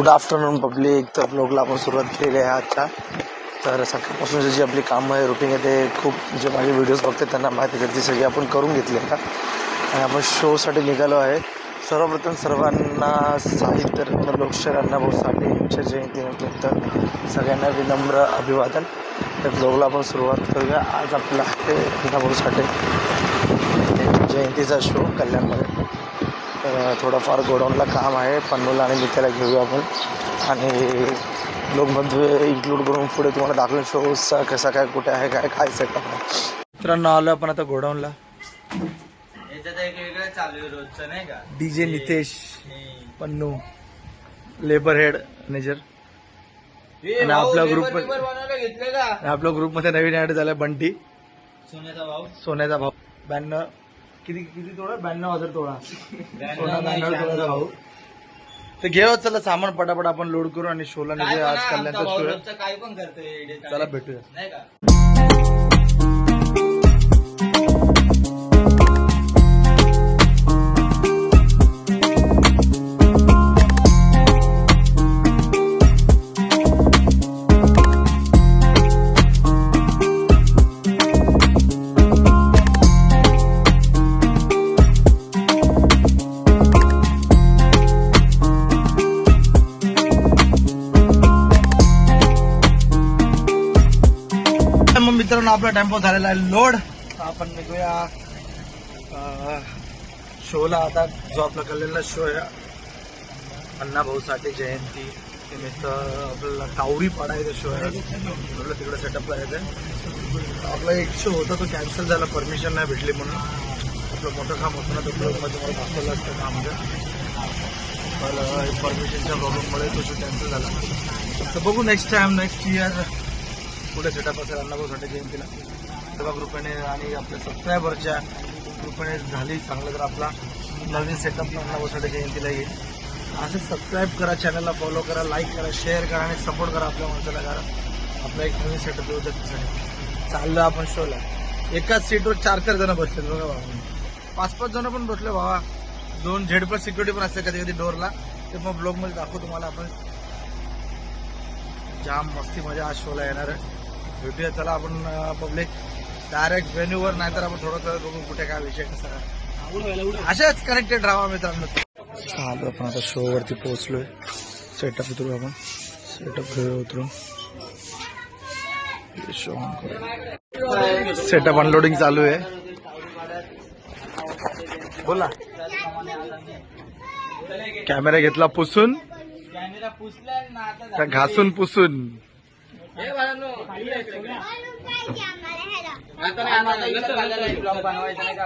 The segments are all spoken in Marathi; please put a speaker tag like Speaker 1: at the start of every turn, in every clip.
Speaker 1: गुड आफ्टरनून पब्लिक तर ब्लॉगला आपण सुरुवात केलेली आहे आजच्या. तर सकाळपासून जी आपली कामं आहे रुटीन आहे ते खूप जे माझे व्हिडिओज बघते त्यांना माहिती आहे ती सगळी आपण करून घेतली आहे आणि आपण शोसाठी निघालो आहे. सर्वप्रथम सर्वांना साहित्य रत्न लोकशाहीर अण्णाभाऊ साठे यांच्या जयंतीनिमित्त सगळ्यांना विनम्र अभिवादन. त्या ब्लॉगला आपण सुरुवात करूया. आज आपला आहे अण्णाभाऊ साठे जयंतीचा शो कल्याणमध्ये. तर थोडंफार गोडाऊनला काम आहे. पन्नूला आणि मित्याला घेऊया आपण. आणि ब्लॉगमध्ये इन्क्लूड करून पुढे तुम्हाला दाखवेन शोचा कसा काय कुठे आहे काय काय सेटअप आहे. मित्रांनो आलो आपण आता गोडाऊनला.
Speaker 2: याच्यात एक वेगळं चालू आहे रोजचं नाही का?
Speaker 1: D J Nitesh Pannu labour head manager आणि आपला ग्रुप आपल्या ग्रुपमध्ये नवीन ॲड झाला बंटी.
Speaker 2: सोन्याचा भाऊ.
Speaker 1: सोन्याचा भाऊ. ब्याण्णव किती किती तोडा? ब्याण्णव हजार तोडा. ब्याण्णव तोळाचा भाऊ. तर घेऊ चला सामान पटापट आपण लोड करू आणि शोला निघूया आज कल्याणचा
Speaker 2: काय पण करतोय
Speaker 1: चला भेटूया.
Speaker 2: नाही का?
Speaker 1: आपला टेम्पो झालेला आहे. लोड आपण निघूया. शोला आता. जो आपला कळलेला शो आहे अण्णाभाऊ साठे जयंती. निमित्त आपल्याला टावरी पाडायचा शो आहे. आपल्याला तिकडे सेटअप करायचं आपला एक शो होता तो कॅन्सल झाला. परमिशन नाही भेटली म्हणून. आपलं मोठं काम होतं ना तो ब्लॉगमध्ये तुम्हाला दाखवलं असतं काम पण परमिशनच्या प्रॉब्लेममुळे तो शो कॅन्सल झाला. तर बघू नेक्स्ट टाइम नेक्स्ट इयर पुढे सेटअप असेल अण्णाभाऊ साठे जयंतीला तेव्हा ग्रुपेने आणि आपल्या सबस्क्रायबरच्या ग्रुपेने झाली चांगलं तर आपला. नवीन सेटअप अण्णाभाऊ साठे जयंतीला येईल. असं सबस्क्राईब करा चॅनलला फॉलो करा लाईक करा शेअर करा आणि सपोर्ट करा आपल्या माणसाला कारण आपला एक नवीन सेटअप येऊ त्याच्यासाठी चाललं आपण शोला एकाच सीटवर चार चार जण बसले बघा बाबा पाच पाच जण पण बसले बाबा दोन झेड प्लस सिक्युरिटी पण असते कधी कधी डोरला ते मग ब्लॉगमध्ये दाखवू तुम्हाला आपण. जाम मस्ती मजा आज शोला येणार आहे. भेटूया. चला आपण पब्लिक डायरेक्ट व्हेन्यूवर नाहीतर आपण थोडं थोडं बघू कुठे काय विषय कसा काय अशाच कनेक्टेड राहा मित्रांनो. आलो आपण आता शो वरती पोहोचलोय. सेटअप उतरू आपण. सेटअप घेऊया उतरून. शो सेटअप अनलोडिंग चालू आहे. बोला. कॅमेरा घेतला पुसून?
Speaker 2: कॅमेरा पुसला ना आता
Speaker 1: का घासून पुसून.
Speaker 2: आता नाही, आता इकडं चाललेला आहे vlog बनवायचा नाही का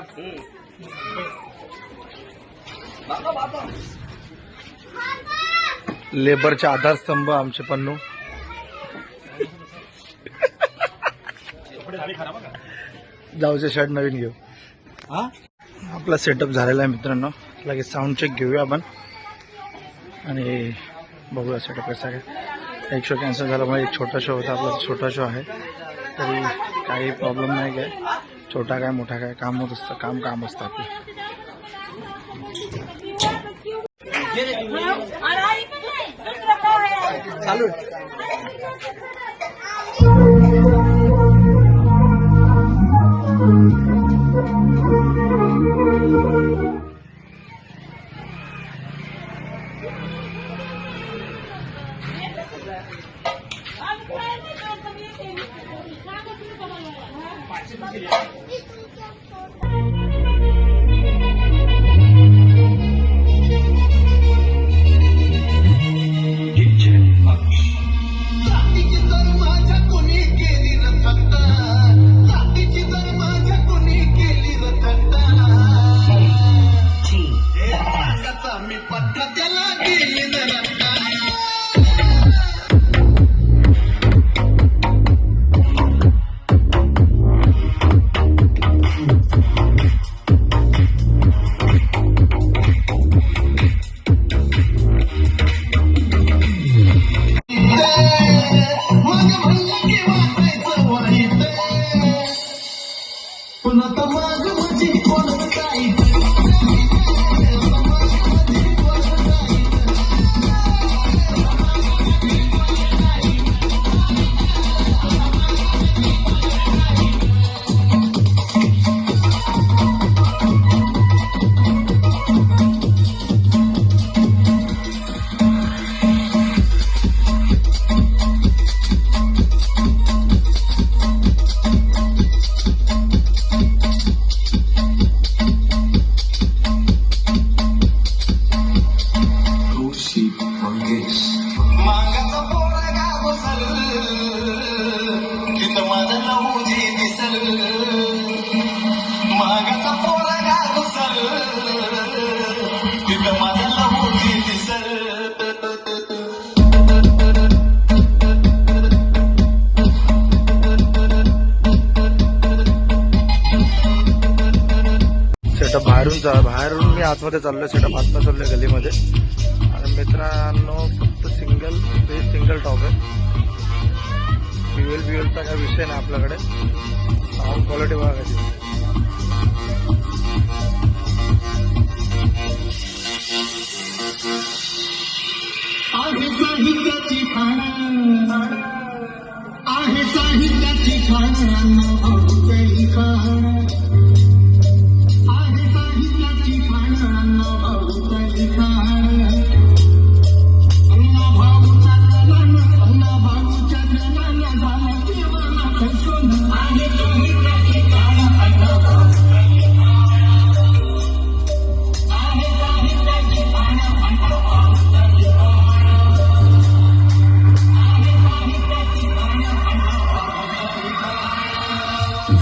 Speaker 1: लेबरचे आधारस्तंभ आमचे पन्नू. जाऊचे शर्ट नवीन घेऊ. आपला सेटअप झालेला आहे मित्रांनो. लगेच साऊंड चेक घेऊया आपण. आणि बघूया सेटअप कसा आहे. एक शो कॅन्सल झाल्यामुळे एक छोटा शो होता आपला छोटा शो आहे. तरी काही प्रॉब्लेम नाही काय. छोटा काय मोठा काय काम होत असतं काम काम असतं आपलं. चालू
Speaker 3: Thank you. Toma, toma. गावाचा तिथं माझा
Speaker 1: सेटअप बाहेरून चा बाहेरून मी आतमध्ये चाललोय सेटअप आतमध्ये चाललोय गलीमध्ये आणि मित्रांनो फक्त सिंगल ते सिंगल टॉप आहे. फ्युएल बिएलचा काय विषय नाही आपल्याकडे. साऊंड क्वालिटी बघायची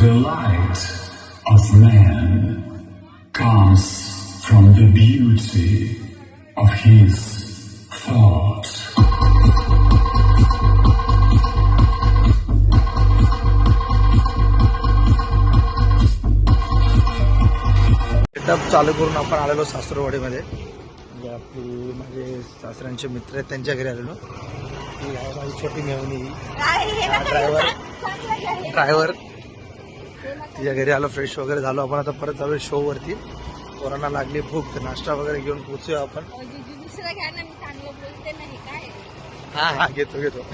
Speaker 4: The light of man comes from the beauty of his thought.
Speaker 1: Setup चालू करून आपण आलेलो सासरवाडीमध्ये. म्हणजे आपली माझे सासऱ्यांचे मित्र आहेत त्यांच्या घरी आलेलो. ही आहे माझी छोटी मेवणी ड्रायव्हर. ड्रायव्हर. तिच्या घरी आलो फ्रेश वगैरे झालो. आपण आता परत चालू शो वरती. पोरांना लागली भूक. तर नाश्ता वगैरे घेऊन पोहोचूया आपण.
Speaker 5: दुसरं घ्या ना. मी चांगलं बोलते नाही काय?
Speaker 1: हा. हा घेतो घेतो.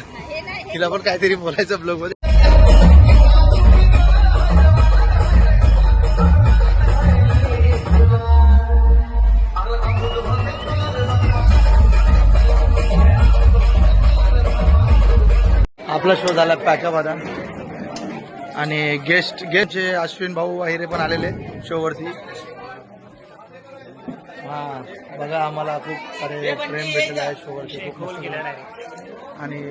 Speaker 5: नाही
Speaker 1: तिला पण काहीतरी बोलायचं ब्लॉगमध्ये. आपला शो झाला पॅकअप आता आणि गेस्ट गेस्ट जे अश्विन भाऊ अहिरे पण आलेले शो वरती हा बघा आम्हाला खूप सारे फ्रेंड भेटलेले आहेत शो वरती खूप मस्त आणि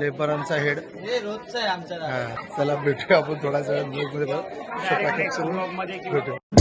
Speaker 1: लेबरांचा हेड
Speaker 2: आहे
Speaker 1: चला भेटूया आपण थोड्याच वेळात ब्लॉगमध्ये शो पॅकेट करून भेटू